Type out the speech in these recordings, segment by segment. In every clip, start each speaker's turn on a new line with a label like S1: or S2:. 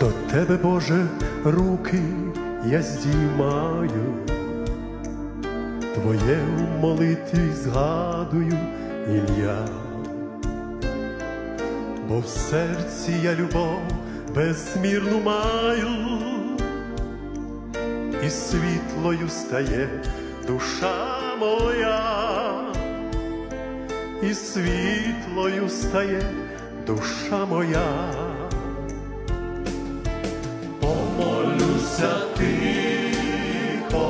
S1: До тебе, Боже, руки я здіймаю, Твоє в молитві згадую, Ілля, бо в серці я любов безмірну маю, і світлою стає душа моя, і світлою стає душа моя. Помолюся тихо,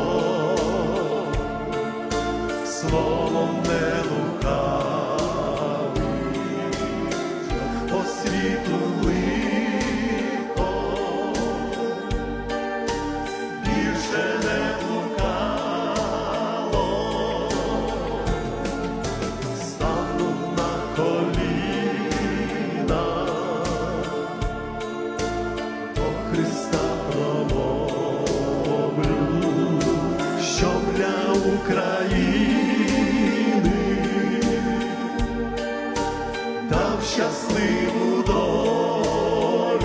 S1: словом України. Дав щасливу долю.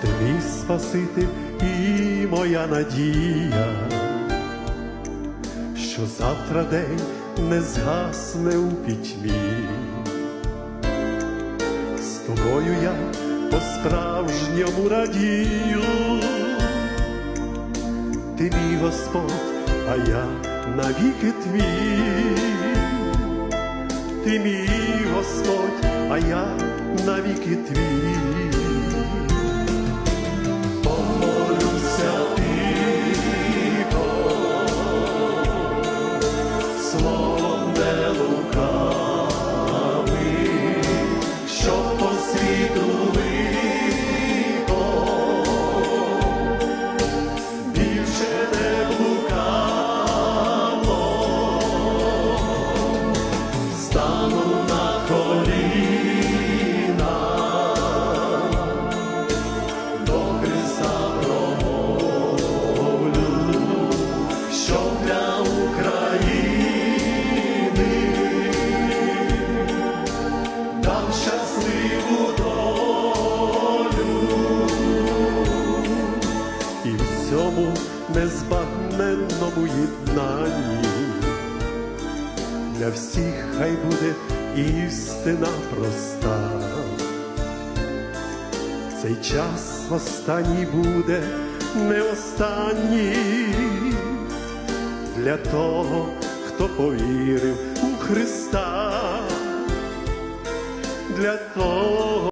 S1: Ти мій Спаситель і моя надія, що завтра день не згасне у пітьмі. З тобою я по-справжньому радію, ти мій Господь, а я навіки твій, ти мій Господь, а я навіки твій. В цьому незбагненному єднанні для всіх хай буде істина проста. Цей час останній буде не останній для того, хто повірив у Христа, для того.